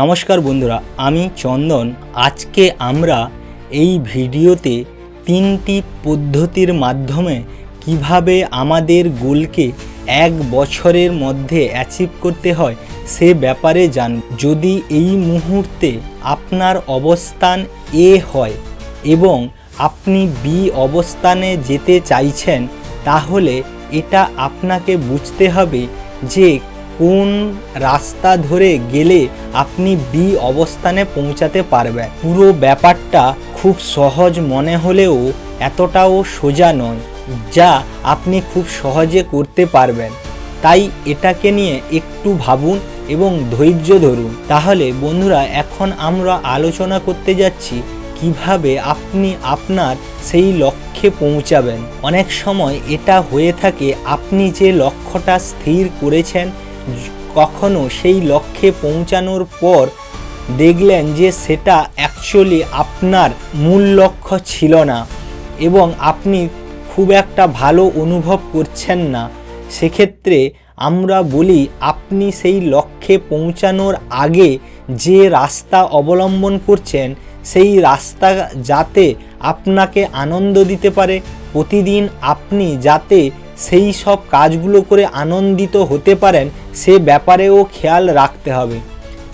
নমস্কার বন্ধুরা, আমি চন্দন। আজকে আমরা এই ভিডিওতে তিনটি পদ্ধতির মাধ্যমে কীভাবে আমাদের গোলকে এক বছরের মধ্যে অ্যাচিভ করতে হয় সে ব্যাপারে জান। যদি এই মুহূর্তে আপনার অবস্থান এ হয় এবং আপনি বি অবস্থানে যেতে চাইছেন, তাহলে এটা আপনাকে বুঝতে হবে যে কোন রাস্তা ধরে গেলে আপনি বি অবস্থানে পৌঁছাতে পারবেন? পুরো ব্যাপারটা খুব সহজ মনে হলেও এতটাও সোজা নয়, যা আপনি খুব সহজে করতে পারবেন। তাই এটাকে নিয়ে একটু ভাবুন এবং ধৈর্য ধরুন। তাহলে বন্ধুরা, এখন আমরা আলোচনা করতে যাচ্ছি কীভাবে আপনি আপনার সেই লক্ষ্যে পৌঁছাবেন। অনেক সময় এটা হয়ে থাকে, আপনি যে লক্ষ্যটা স্থির করেছেন কখনো সেই লক্ষ্যে পৌঁছানোর পর দেখলেন যে সেটা অ্যাকচুয়ালি আপনার মূল লক্ষ্য ছিল না এবং আপনি খুব একটা ভালো অনুভব করছেন না। সেক্ষেত্রে আমরা বলি, আপনি সেই লক্ষ্যে পৌঁছানোর আগে যে রাস্তা অবলম্বন করছেন, সেই রাস্তা যাতে আপনাকে আনন্দ দিতে পারে। প্রতিদিন আপনি যাতে সেই সব কাজগুলো করে আনন্দিত হতে পারেন, সে ব্যাপারেও খেয়াল রাখতে হবে।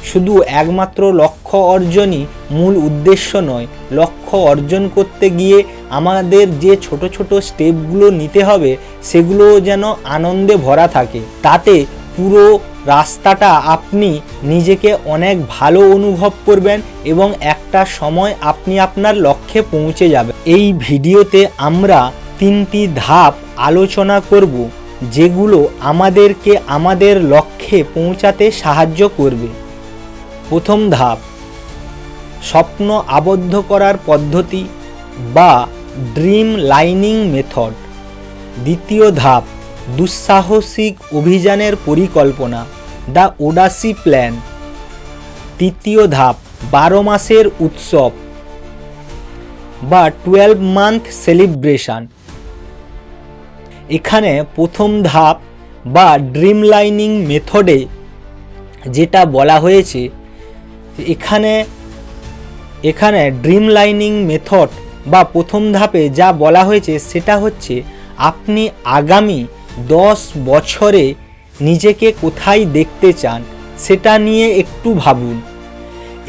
শুধু একমাত্র লক্ষ্য অর্জনই মূল উদ্দেশ্য নয়, লক্ষ্য অর্জন করতে গিয়ে আমাদের যে ছোট ছোট স্টেপগুলো নিতে হবে সেগুলো যেন আনন্দে ভরা থাকে। তাতে পুরো রাস্তাটা আপনি নিজেকে অনেক ভালো অনুভব করবেন এবং একটা সময় আপনি আপনার লক্ষ্যে পৌঁছে যাবেন। এই ভিডিওতে আমরা তিনটি ধাপ আলোচনা করব, যেগুলো আমাদেরকে আমাদের লক্ষ্যে পৌঁছাতে সাহায্য করবে। প্রথম ধাপ, স্বপ্ন আবদ্ধ করার পদ্ধতি বা ড্রিম লাইনিং মেথড। দ্বিতীয় ধাপ, দুঃসাহসিক অভিযানের পরিকল্পনা, দ্য ওডাসি প্ল্যান। তৃতীয় ধাপ, বারো মাসের উৎসব বা টুয়েলভ মান্থ সেলিব্রেশন। এখানে প্রথম ধাপ বা ড্রিম লাইনিং মেথডে যেটা বলা হয়েছে, এখানে এখানে ড্রিম লাইনিং মেথড বা প্রথম ধাপে যা বলা হয়েছে সেটা হচ্ছে আপনি আগামী দশ বছরে নিজেকে কোথায় দেখতে চান সেটা নিয়ে একটু ভাবুন।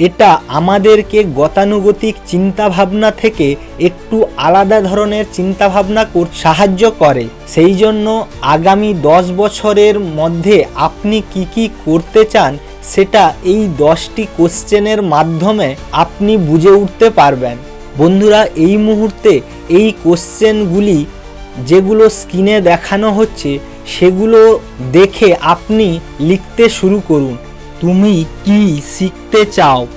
এটা আমাদেরকে গতানুগতিক চিন্তাভাবনা থেকে একটু আলাদা ধরনের চিন্তাভাবনা কর, সাহায্য করে। সেই জন্য আগামী দশ বছরের মধ্যে আপনি কি কি করতে চান, সেটা এই দশটি কোশ্চেনের মাধ্যমে আপনি বুঝে উঠতে পারবেন। বন্ধুরা, এই মুহূর্তে এই কোশ্চেনগুলি যেগুলো স্ক্রিনে দেখানো হচ্ছে, সেগুলো দেখে আপনি লিখতে শুরু করুন। তুমি কি শিখতে চাও?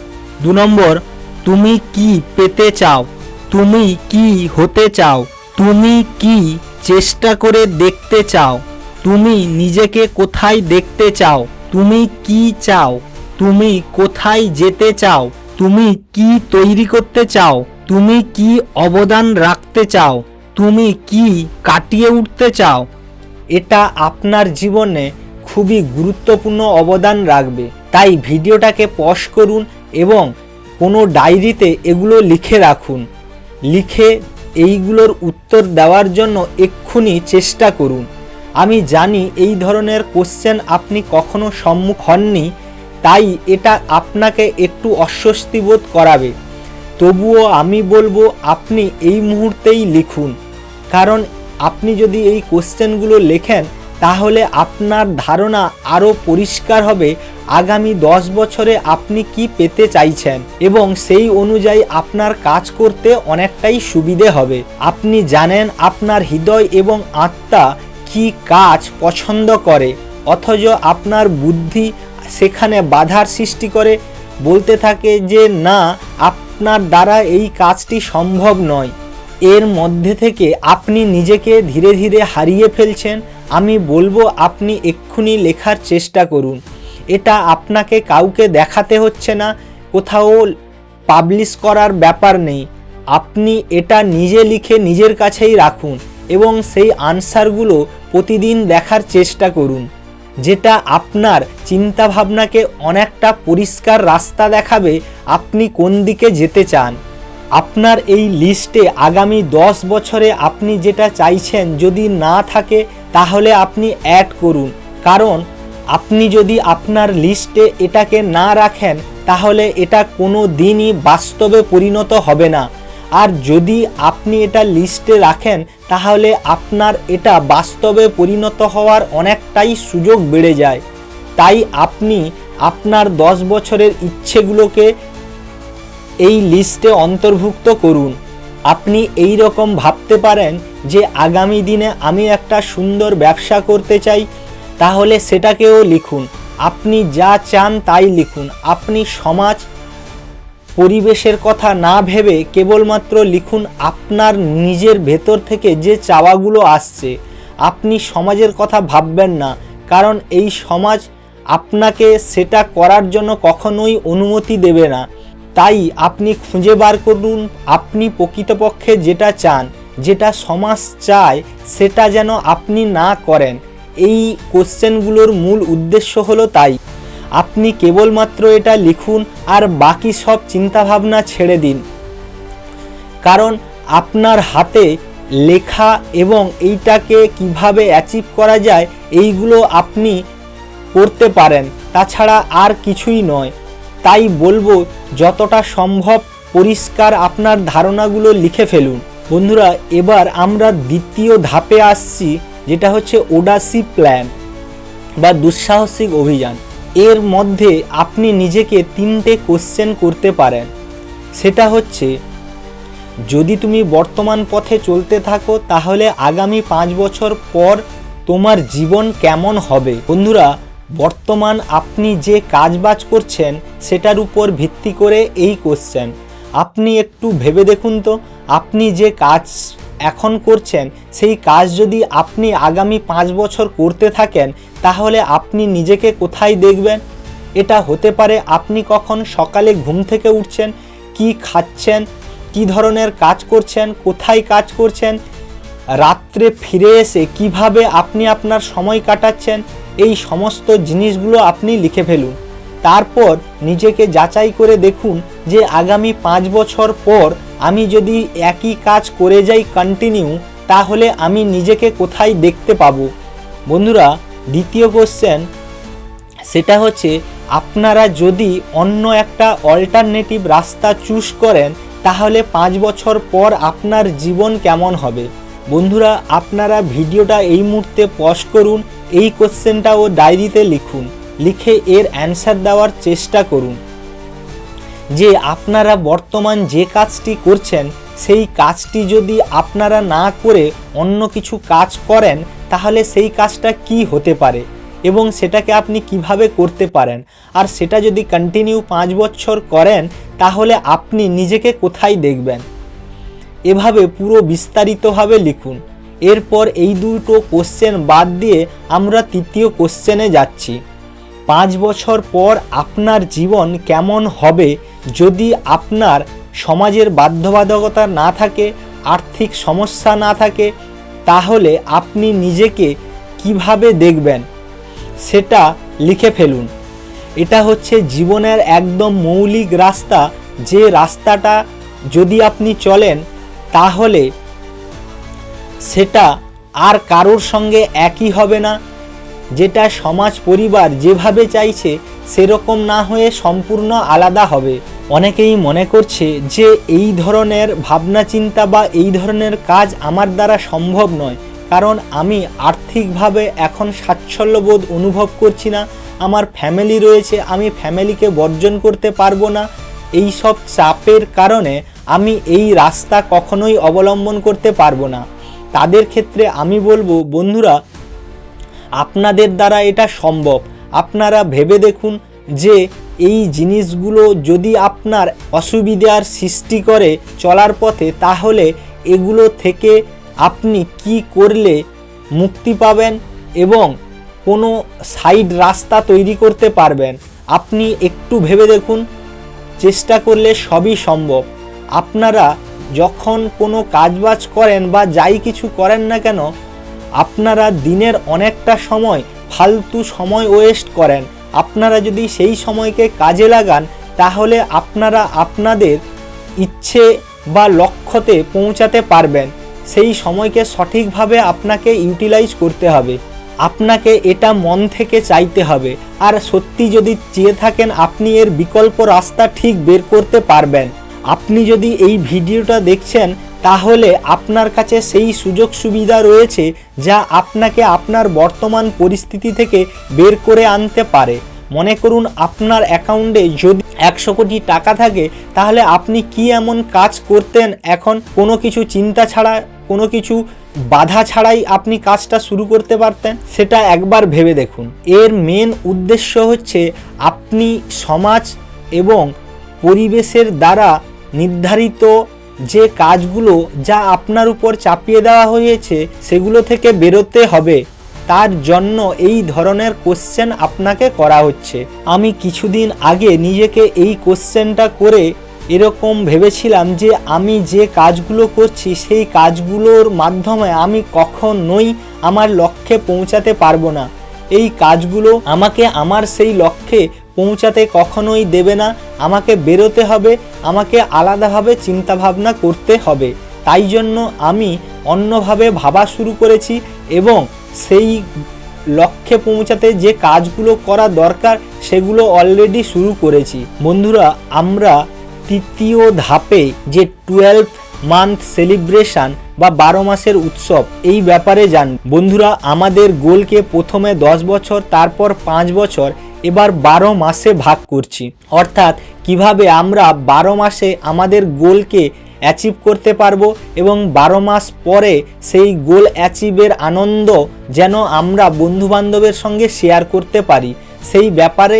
দু নম্বর, তুমি কি পেতে চাও? তুমি কি হতে চাও? তুমি কি চেষ্টা করে দেখতে চাও? তুমি নিজেকে কোথায় দেখতে চাও? তুমি কি চাও? তুমি কোথায় যেতে চাও? তুমি কি তৈরি করতে চাও? তুমি কি অবদান রাখতে চাও? তুমি কি কাটিয়ে উঠতে চাও? এটা আপনার জীবনে খুবই গুরুত্বপূর্ণ অবদান রাখবে। তাই ভিডিওটাকে পজ করুন এবং কোনো ডায়েরিতে এগুলো লিখে রাখুন। লিখে এইগুলোর উত্তর দেওয়ার জন্য এক্ষুনি চেষ্টা করুন। আমি জানি এই ধরনের কোশ্চেন আপনি কখনো সম্মুখ হননি, তাই এটা আপনাকে একটু অস্বস্তি বোধ করাবে। তবুও আমি বলব, আপনি এই মুহূর্তেই লিখুন। কারণ আপনি যদি এই কোশ্চেনগুলো লেখেন তাহলে আপনার ধারণা আরও পরিষ্কার হবে আগামী দশ বছরে আপনি কি পেতে চাইছেন এবং সেই অনুযায়ী আপনার কাজ করতে অনেকটাই সুবিধে হবে। আপনি জানেন আপনার হৃদয় এবং আত্মা কি কাজ পছন্দ করে, অথচ আপনার বুদ্ধি সেখানে বাধার সৃষ্টি করে। বলতে থাকে যে, না, আপনার দ্বারা এই কাজটি সম্ভব নয়। এর মধ্যে থেকে আপনি নিজেকে ধীরে ধীরে হারিয়ে ফেলছেন, আমি বলব আপনি এক্ষুনি লেখার চেষ্টা করুন। এটা আপনাকে কাউকে দেখাতে হচ্ছে না, কোথাও পাবলিশ করার ব্যাপার নেই। আপনি এটা নিজে লিখে নিজের কাছেই রাখুন এবং সেই আনসারগুলো প্রতিদিন দেখার চেষ্টা করুন, যেটা আপনার চিন্তাভাবনাকে অনেকটা পরিষ্কার রাস্তা দেখাবে আপনি কোন দিকে যেতে চান। আপনার এই লিস্টে আগামী দশ বছরে আপনি যেটা চাইছেন যদি না থাকে, তাহলে আপনি অ্যাড করুন। কারণ, আপনি যদি আপনার লিস্টে এটাকে না রাখেন, তাহলে এটা কোনো দিনই বাস্তবে পরিণত হবে না। আর যদি আপনি এটা লিস্টে রাখেন, তাহলে আপনার এটা বাস্তবে পরিণত হওয়ার অনেকটাই সুযোগ বেড়ে যায়। তাই আপনি আপনার দশ বছরের ইচ্ছেগুলোকে এই লিস্টে অন্তর্ভুক্ত করুন। আপনি এই রকম ভাবতে পারেন যে আগামী দিনে আমি একটা সুন্দর ব্যবসা করতে চাই, তাহলে সেটাকেও লিখুন। আপনি যা চান তাই লিখুন। আপনি সমাজ, পরিবেশের কথা না ভেবে কেবলমাত্র লিখুন আপনার নিজের ভেতর থেকে যে চাওয়াগুলো আসছে। আপনি সমাজের কথা ভাববেন না, কারণ এই সমাজ আপনাকে সেটা করার জন্য কখনোই অনুমতি দেবে না। তাই আপনি খুঁজে বার করুন, আপনি প্রকৃতপক্ষে যেটা চান, যেটা সমাজ চায়, সেটা যেন আপনি না করেন। এই কোশ্চেনগুলোর মূল উদ্দেশ্য হলো তাই। আপনি কেবলমাত্র এটা লিখুন আর বাকি সব চিন্তাভাবনা ছেড়ে দিন। কারণ আপনার হাতে লেখা এবং এইটাকে কীভাবে অ্যাচিভ করা যায়, এইগুলো আপনি করতে পারেন। তাছাড়া আর কিছুই নয়। তাই বলব, যতটা সম্ভব পরিষ্কার আপনার ধারণাগুলো লিখে ফেলুন। বন্ধুরা, এবার আমরা দ্বিতীয় ধাপে আসছি, যেটা হচ্ছে ওডাসি প্ল্যান বা দুঃসাহসিক অভিযান। এর মধ্যে আপনি নিজেকে তিনটে কোশ্চেন করতে পারেন। সেটা হচ্ছে, যদি তুমি বর্তমান পথে চলতে থাকো, তাহলে আগামী পাঁচ বছর পর তোমার জীবন কেমন হবে? বন্ধুরা বর্তমান আপনি যে কাজবাজ করছেন, সেটার উপর ভিত্তি করে এই কোশ্চেন আপনি একটু ভেবে দেখুন তো, আপনি যে কাজ এখন করছেন, সেই কাজ যদি আপনি আগামী পাঁচ বছর করতে থাকেন, তাহলে আপনি নিজেকে কোথায় দেখবেন? এটা হতে পারে আপনি কখন সকালে ঘুম থেকে উঠছেন, কি খাচ্ছেন, কি ধরনের কাজ করছেন, কোথায় কাজ করছেন রাত্রে ফিরে এসে কীভাবে আপনি আপনার সময় কাটাচ্ছেন, এই সমস্ত জিনিসগুলো আপনি লিখে ফেলুন। তারপর নিজেকে যাচাই করে দেখুন যে আগামী পাঁচ বছর পর আমি যদি একই কাজ করে যাই কন্টিনিউ তাহলে আমি নিজেকে কোথায় দেখতে পাব? বন্ধুরা, দ্বিতীয় কোশ্চেন সেটা হচ্ছে, আপনারা যদি অন্য একটা অল্টারনেটিভ রাস্তা চুজ করেন, তাহলে পাঁচ বছর পর আপনার জীবন কেমন হবে? বন্ধুরা, আপনারা ভিডিওটা এই মুহূর্তে পজ করুন, এই কোশ্চেনটা ও ডায়েরিতে লিখুন, লিখে এর অ্যান্সার দেওয়ার চেষ্টা করুন। যে আপনারা বর্তমান যে কাজটি করছেন, সেই কাজটি যদি আপনারা না করে অন্য কিছু কাজ করেন, তাহলে সেই কাজটা কি হতে পারে এবং সেটাকে আপনি কীভাবে করতে পারেন? আর সেটা যদি কন্টিনিউ পাঁচ বছর করেন, তাহলে আপনি নিজেকে কোথায় দেখবেন? এভাবে পুরো বিস্তারিতভাবে লিখুন। এরপর এই দুটো কোশ্চেন বাদ দিয়ে আমরা তৃতীয় কোশ্চেনে যাচ্ছি। পাঁচ বছর পর আপনার জীবন কেমন হবে যদি আপনার সমাজের বাধ্যবাধকতা না থাকে, আর্থিক সমস্যা না থাকে, তাহলে আপনি নিজেকে কীভাবে দেখবেন? সেটা লিখে ফেলুন। এটা হচ্ছে জীবনের একদম মৌলিক রাস্তা। যে রাস্তাটা যদি আপনি চলেন তাহলে সেটা আর কারোর সঙ্গে একই হবে না। যেটা সমাজ পরিবার যেভাবে চাইছে, সেরকম না হয়ে সম্পূর্ণ আলাদা হবে। অনেকেই মনে করছে যে এই ধরনের ভাবনা চিন্তা বা এই ধরনের কাজ আমার দ্বারা সম্ভব নয়, কারণ আমি আর্থিকভাবে এখন স্বাচ্ছল্যবোধ অনুভব করছি না, আমার ফ্যামিলি রয়েছে, আমি ফ্যামিলিকে বর্জন করতে পারব না। এই সব চাপের কারণে আমি এই রাস্তা কখনোই অবলম্বন করতে পারব না। তাদের ক্ষেত্রে আমি বলব, বন্ধুরা, আপনাদের দ্বারা এটা সম্ভব। আপনারা ভেবে দেখুন যে এই জিনিসগুলো যদি আপনার অসুবিধার সৃষ্টি করে চলার পথে, তাহলে এগুলো থেকে আপনি কি করলে মুক্তি পাবেন এবং কোনো সাইড রাস্তা তৈরি করতে পারবেন? আপনি একটু ভেবে দেখুন, চেষ্টা করলে সবই সম্ভব। আপনারা যখন কোনো কাজবাজ করেন বা যাই কিছু করেন না কেন, আপনারা দিনের অনেকটা সময় ফালতু সময় ওয়েস্ট করেন। আপনারা যদি সেই সময়কে কাজে লাগান, তাহলে আপনারা আপনাদের ইচ্ছে বা লক্ষ্যতে পৌঁছাতে পারবেন। সেই সময়কে সঠিকভাবে আপনাকে ইউটিলাইজ করতে হবে। আপনাকে এটা মন থেকে চাইতে হবে। আর সত্যি যদি চেয়ে থাকেন, আপনি এর বিকল্প রাস্তা ঠিক বের করতে পারবেন। আপনি যদি এই ভিডিওটা দেখছেন, তাহলে আপনার কাছে সেই সুযোগ সুবিধা রয়েছে যা আপনাকে আপনার বর্তমান পরিস্থিতি থেকে বের করে আনতে পারে। মনে করুন আপনার অ্যাকাউন্টে যদি একশো কোটি টাকা থাকে, তাহলে আপনি কি এমন কাজ করতেন? এখন কোনো কিছু চিন্তা ছাড়া, কোনো কিছু বাধা ছাড়াই আপনি কাজটা শুরু করতে পারতেন? সেটা একবার ভেবে দেখুন। এর মেন উদ্দেশ্য হচ্ছে, আপনি সমাজ এবং পরিবেশের দ্বারা নির্ধারিত যে কাজগুলো যা আপনার উপর চাপিয়ে দেওয়া হয়েছে সেগুলো থেকে বেরোতে হবে। তার জন্য এই ধরনের কোশ্চেন আপনাকে করা হচ্ছে। আমি কিছুদিন আগে নিজেকে এই কোশ্চেনটা করে এরকম ভেবেছিলাম যে আমি যে কাজগুলো করছি সেই কাজগুলোর মাধ্যমে আমি কখনোই আমার লক্ষ্যে পৌঁছাতে পারব না। এই কাজগুলো আমাকে আমার সেই লক্ষ্যে পৌঁছাতে কখনোই দেবে না। আমাকে বেরোতে হবে, আমাকে আলাদাভাবে চিন্তাভাবনা করতে হবে। তাই জন্য আমি অন্যভাবে ভাবা শুরু করেছি এবং সেই লক্ষ্যে পৌঁছাতে যে কাজগুলো করা দরকার সেগুলো অলরেডি শুরু করেছি। বন্ধুরা, আমরা তৃতীয় ধাপে যে টুয়েলভ মান্থ সেলিব্রেশন বা বারো মাসের উৎসব এই ব্যাপারে জান বন্ধুরা, আমাদের গোলকে প্রথমে দশ বছর, তারপর পাঁচ বছর এবার বারো মাসে ভাগ করছি। অর্থাৎ কীভাবে আমরা বারো মাসে আমাদের গোলকে অ্যাচিভ করতে পারব এবং বারো মাস পরে সেই গোল অ্যাচিভের আনন্দ যেন আমরা বন্ধুবান্ধবের সঙ্গে শেয়ার করতে পারি, সেই ব্যাপারে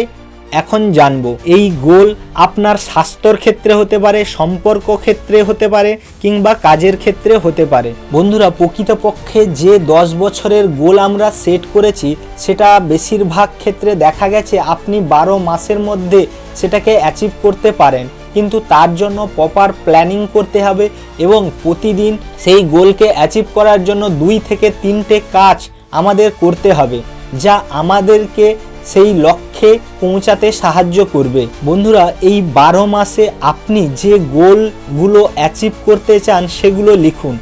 এখন জানব, এই গোল আপনার স্বাস্থ্যর ক্ষেত্রে হতে পারে, সম্পর্ক ক্ষেত্রে হতে পারে, কিংবা কাজের ক্ষেত্রে হতে পারে। বন্ধুরা, প্রকৃতপক্ষে যে দশ বছরের গোল আমরা সেট করেছি, সেটা বেশিরভাগ ক্ষেত্রে দেখা গেছে আপনি বারো মাসের মধ্যে সেটাকে অ্যাচিভ করতে পারেন। কিন্তু তার জন্য প্রপার প্ল্যানিং করতে হবে এবং প্রতিদিন সেই গোলকে অ্যাচিভ করার জন্য দুই থেকে তিনটে কাজ আমাদের করতে হবে, যা আমাদেরকে সেই লক্ষ্যে পৌঁছাতে সাহায্য করবে। বন্ধুরা, এই বারো মাসে আপনি যে গোলগুলো অ্যাচিভ করতে চান সেগুলো লিখুন।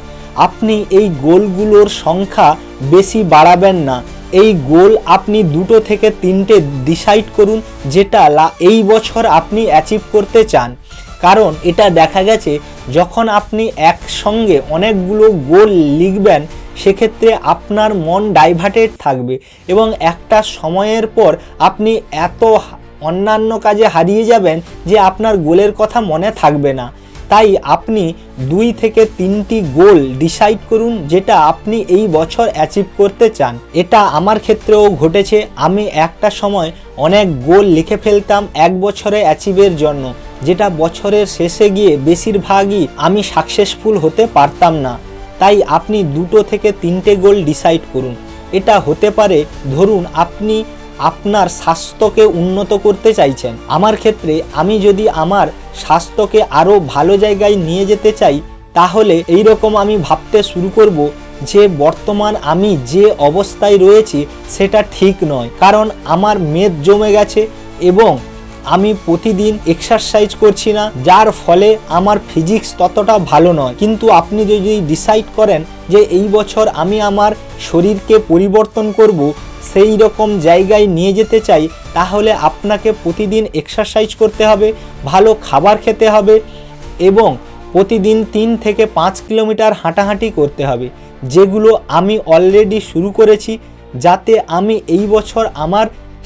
আপনি এই গোলগুলোর সংখ্যা বেশি বাড়াবেন না। এই গোল আপনি দুটো থেকে তিনটে ডিসাইড করুন, যেটা এই বছর আপনি অ্যাচিভ করতে চান। কারণ এটা দেখা গেছে যখন আপনি একসঙ্গে অনেকগুলো গোল লিখবেন, সেক্ষেত্রে আপনার মন ডাইভার্টেড থাকবে এবং একটা সময়ের পর আপনি এত অন্যান্য কাজে হারিয়ে যাবেন যে আপনার গোলের কথা মনে থাকবে না। তাই আপনি দুই থেকে তিনটি গোল ডিসাইড করুন যেটা আপনি এই বছর অ্যাচিভ করতে চান। এটা আমার ক্ষেত্রেও ঘটেছে। আমি একটা সময় অনেক গোল লিখে ফেলতাম এক বছরে অ্যাচিভের জন্য। যেটা বছরের শেষে গিয়ে বেশিরভাগই আমি সাকসেসফুল হতে পারতাম না। তাই আপনি দুটো থেকে তিনটে গোল ডিসাইড করুন। এটা হতে পারে, ধরুন আপনি আপনার স্বাস্থ্যকে উন্নত করতে চাইছেন। আমার ক্ষেত্রে আমি যদি আমার স্বাস্থ্যকে আরও ভালো জায়গায় নিয়ে যেতে চাই, তাহলে এই রকম আমি ভাবতে শুরু করব যে বর্তমান আমি যে অবস্থায় রয়েছি সেটা ঠিক নয়। কারণ আমার মেদ জমে গেছে এবং আমি প্রতিদিন এক্সারসাইজ করছি না, যার ফলে আমার ফিজিক্স ততটা ভালো নয়। কিন্তু আপনি যদি ডিসাইড করেন যে এই বছর আমি আমার শরীরকে পরিবর্তন করব সেই রকম জায়গায় নিয়ে যেতে চাই, তাহলে আপনাকে প্রতিদিন এক্সারসাইজ করতে হবে, ভালো খাবার খেতে হবে এবং প্রতিদিন তিন থেকে পাঁচ কিলোমিটার হাঁটাহাঁটি করতে হবে, যেগুলো আমি অলরেডি শুরু করেছি, যাতে আমি এই বছর আমার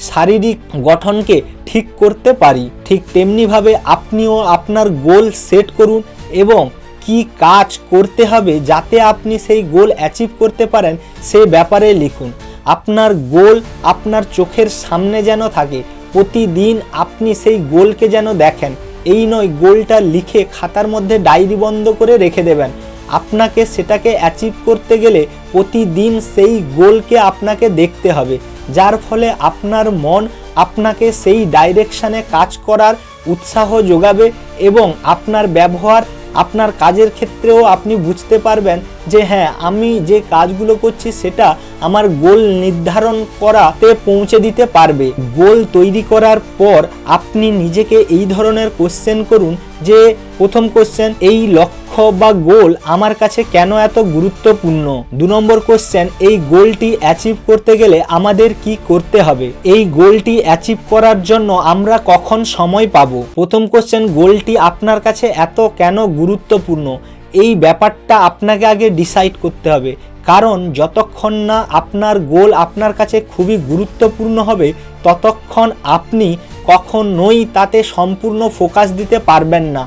শারীরিক গঠনকে ঠিক করতে পারি। ঠিক তেমনিভাবে আপনিও আপনার গোল সেট করুন এবং কি কাজ করতে হবে যাতে আপনি সেই গোল অ্যাচিভ করতে পারেন সেই ব্যাপারে লিখুন। আপনার গোল আপনার চোখের সামনে যেন থাকে। প্রতিদিন আপনি সেই গোলকে যেন দেখেন। এই নয়, গোলটা লিখে খাতার মধ্যে ডায়েরি বন্ধ করে রেখে দেবেন। আপনাকে সেটাকে অ্যাচিভ করতে গেলে প্রতিদিন সেই গোলকে আপনাকে দেখতে হবে। যার ফলে আপনার মন আপনাকে সেই ডাইরেকশানে কাজ করার উৎসাহ যোগাবে এবং আপনার ব্যবহার আপনার কাজের ক্ষেত্রেও আপনি বুঝতে পারবেন যে হ্যাঁ আমি যে কাজগুলো করছি সেটা আমার গোল নির্ধারণ করাতে পৌঁছে দিতে পারবে। গোল তৈরি করার পর আপনি নিজেকে এই ধরনের কোশ্চেন করুন যে প্রথম কোশ্চেন এই লক্ষ্য বা গোল আমার কাছে কেন এত গুরুত্বপূর্ণ? দু নম্বর কোশ্চেন এই গোলটি অ্যাচিভ করতে গেলে আমাদের কি করতে হবে? এই গোলটি অ্যাচিভ করার জন্য আমরা কখন সময় পাবো? প্রথম কোশ্চেন গোলটি আপনার কাছে এত কেন গুরুত্বপূর্ণ? এই ব্যাপারটা আপনাকে আগে ডিসাইড করতে হবে। কারণ যতক্ষণ না আপনার গোল আপনার কাছে খুবই গুরুত্বপূর্ণ হবে, ততক্ষণ আপনি কখনোই তাতে সম্পূর্ণ ফোকাস দিতে পারবেন না।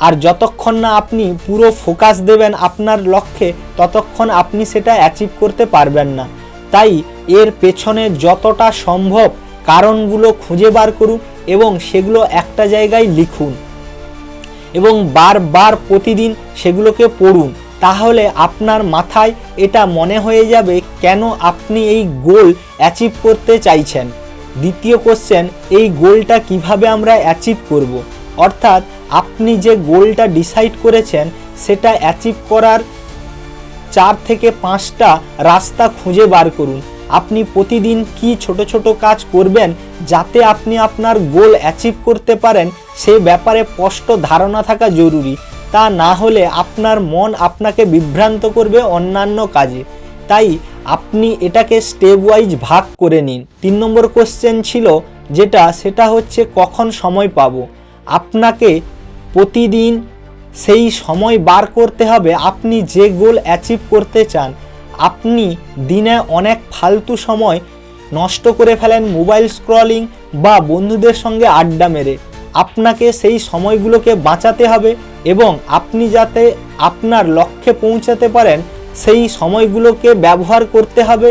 আর যতক্ষণ না আপনি পুরো ফোকাস দেবেন আপনার লক্ষ্যে, ততক্ষণ আপনি সেটা অ্যাচিভ করতে পারবেন না। তাই এর পেছনে যতটা সম্ভব কারণগুলো খুঁজে বার করুন এবং সেগুলো একটা জায়গায় লিখুন। এবং বারবার প্রতিদিন সেগুলোকে পড়ুন। তাহলে আপনার মাথায় এটা মনে হয়ে যাবে কেন আপনি এই গোল অ্যাচিভ করতে চাইছেন। দ্বিতীয় কোশ্চেন এই গোলটা কীভাবে আমরা অ্যাচিভ করব। অর্থাৎ আপনি যে গোলটা ডিসাইড করেছেন, সেটা অ্যাচিভ করার চার থেকে পাঁচটা রাস্তা খুঁজে বার করুন। আপনি প্রতিদিন কি ছোট ছোট কাজ করবেন যাতে আপনি আপনার গোল অ্যাচিভ করতে পারেন, সে ব্যাপারে স্পষ্ট ধারণা থাকা জরুরি। তা না হলে আপনার মন আপনাকে বিভ্রান্ত করবে অন্যান্য কাজে। তাই আপনি এটাকে স্টেপ ওয়াইজ ভাগ করে নিন। তিন নম্বর কোশ্চেন ছিল যেটা, সেটা হচ্ছে কখন সময় পাব? আপনাকে প্রতিদিন সেই সময় বার করতে হবে। আপনি যে গোল অ্যাচিভ করতে চান, আপনি দিনে অনেক ফালতু সময় নষ্ট করে ফেলেন মোবাইল স্ক্রলিং বা বন্ধুদের সঙ্গে আড্ডা মেরে। আপনাকে সেই সময়গুলোকে বাঁচাতে হবে। এবং আপনি যাতে আপনার লক্ষ্যে পৌঁছাতে পারেন, সেই সময়গুলোকে ব্যবহার করতে হবে,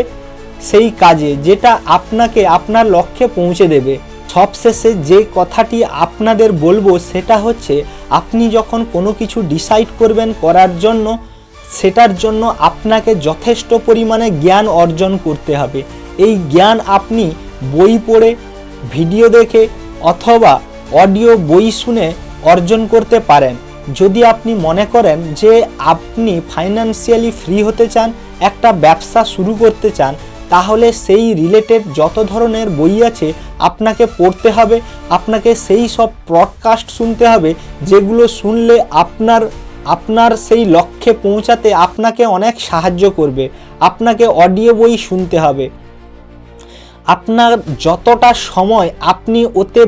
সেই কাজে যেটা আপনাকে আপনার লক্ষ্যে পৌঁছে দেবে। সবশেষে যে কথাটি আপনাদের বলব সেটা হচ্ছে, আপনি যখন কোনো কিছু ডিসাইড করবেন করার জন্য, সেটার জন্য আপনাকে যথেষ্ট পরিমাণে জ্ঞান অর্জন করতে হবে। এই জ্ঞান আপনি বই পড়ে, ভিডিও দেখে অথবা অডিও বই শুনে অর্জন করতে পারেন। যদি আপনি মনে করেন যে আপনি ফাইন্যান্সিয়ালি ফ্রি হতে চান, একটা ব্যবসা শুরু করতে চান, তাহলে সেই রিলেটেড যত ধরনের বই আছে আপনাকে পড়তে হবে, আপনাকে সেই সব প্রডকাস্ট শুনতে হবে, যেগুলো শুনলে আপনার আপনার সেই লক্ষ্যে পৌঁছাতে আপনাকে অনেক সাহায্য করবে, আপনাকে অডিও বই শুনতে হবে। আপনার যতটা সময় আপনি ওতে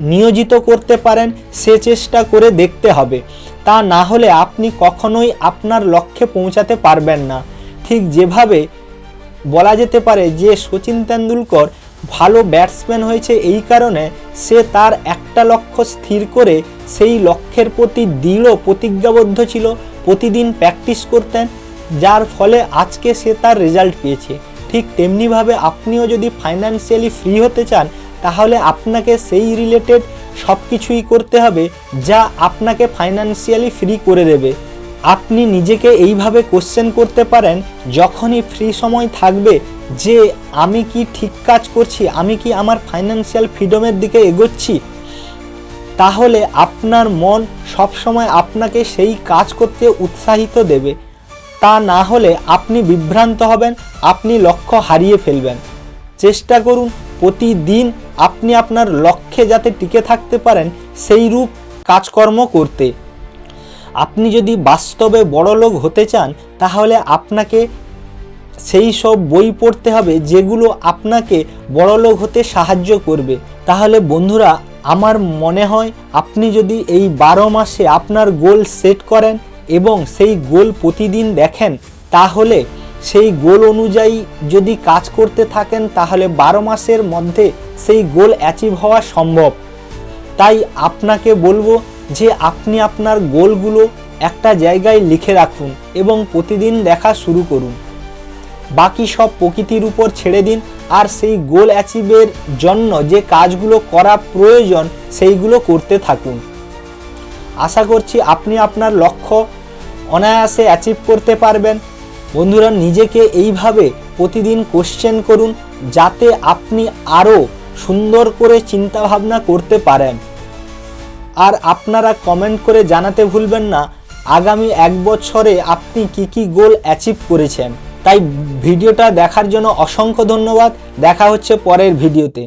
নিয়োজিত করতে পারেন, সে চেষ্টা করে দেখতে হবে। তা না হলে আপনি কখনোই আপনার লক্ষ্যে পৌঁছাতে পারবেন না। ঠিক যেভাবে বলা যেতে পারে যে সচিন তেন্ডুলকর ভালো ব্যাটসম্যান হয়েছে এই কারণে সে তার একটা লক্ষ্য স্থির করে সেই লক্ষ্যের প্রতি দৃঢ় প্রতিজ্ঞাবদ্ধ ছিল, প্রতিদিন প্র্যাকটিস করতেন, যার ফলে আজকে সে তার রেজাল্ট পেয়েছে। ঠিক তেমনিভাবে আপনিও যদি ফাইন্যান্সিয়ালি ফ্রি হতে চান তাহলে আপনাকে সেই রিলেটেড সব কিছুই করতে হবে যা আপনাকে ফাইন্যান্সিয়ালি ফ্রি করে দেবে। আপনি নিজেকে এইভাবে কোশ্চেন করতে পারেন যখনই ফ্রি সময় থাকবে যে আমি কি ঠিক কাজ করছি, আমি কি আমার ফাইন্যান্সিয়াল ফ্রিডমের দিকে এগোচ্ছি। তাহলে আপনার মন সবসময় আপনাকে সেই কাজ করতে উৎসাহিত দেবে। তা না হলে আপনি বিভ্রান্ত হবেন, আপনি লক্ষ্য হারিয়ে ফেলবেন। চেষ্টা করুন প্রতিদিন আপনি আপনার লক্ষ্যে যাতে টিকে থাকতে পারেন, সেই রূপ কাজকর্ম করতে। আপনি যদি বাস্তবে বড়লোক হতে চান, তাহলে আপনাকে সেই সব বই পড়তে হবে যেগুলো আপনাকে বড়লোক হতে সাহায্য করবে। তাহলে বন্ধুরা, আমার মনে হয় আপনি যদি এই বারো মাসে আপনার গোল সেট করেন এবং সেই গোল প্রতিদিন দেখেন, তাহলে সেই গোল অনুযায়ী যদি কাজ করতে থাকেন, তাহলে বারো মাসের মধ্যে সেই গোল অ্যাচিভ হওয়া সম্ভব। তাই আপনাকে বলব যে আপনি আপনার গোলগুলো একটা জায়গায় লিখে রাখুন এবং প্রতিদিন দেখা শুরু করুন। বাকি সব প্রকৃতির উপর ছেড়ে দিন আর সেই গোল অ্যাচিভের জন্য যে কাজগুলো করা প্রয়োজন, সেইগুলো করতে থাকুন। আশা করছি আপনি আপনার লক্ষ্য অনায়াসে অ্যাচিভ করতে পারবেন। বন্ধুরা, নিজেকে এইভাবে প্রতিদিন কোশ্চেন করুন যাতে আপনি আরও সুন্দর করে চিন্তাভাবনা করতে পারেন। আর আপনারা কমেন্ট করে জানাতে ভুলবেন না, আগামী এক বছরে আপনি কি কি গোল অ্যাচিভ করেছেন। তাই ভিডিওটা দেখার জন্য অসংখ্য ধন্যবাদ। দেখা হচ্ছে পরের ভিডিওতে।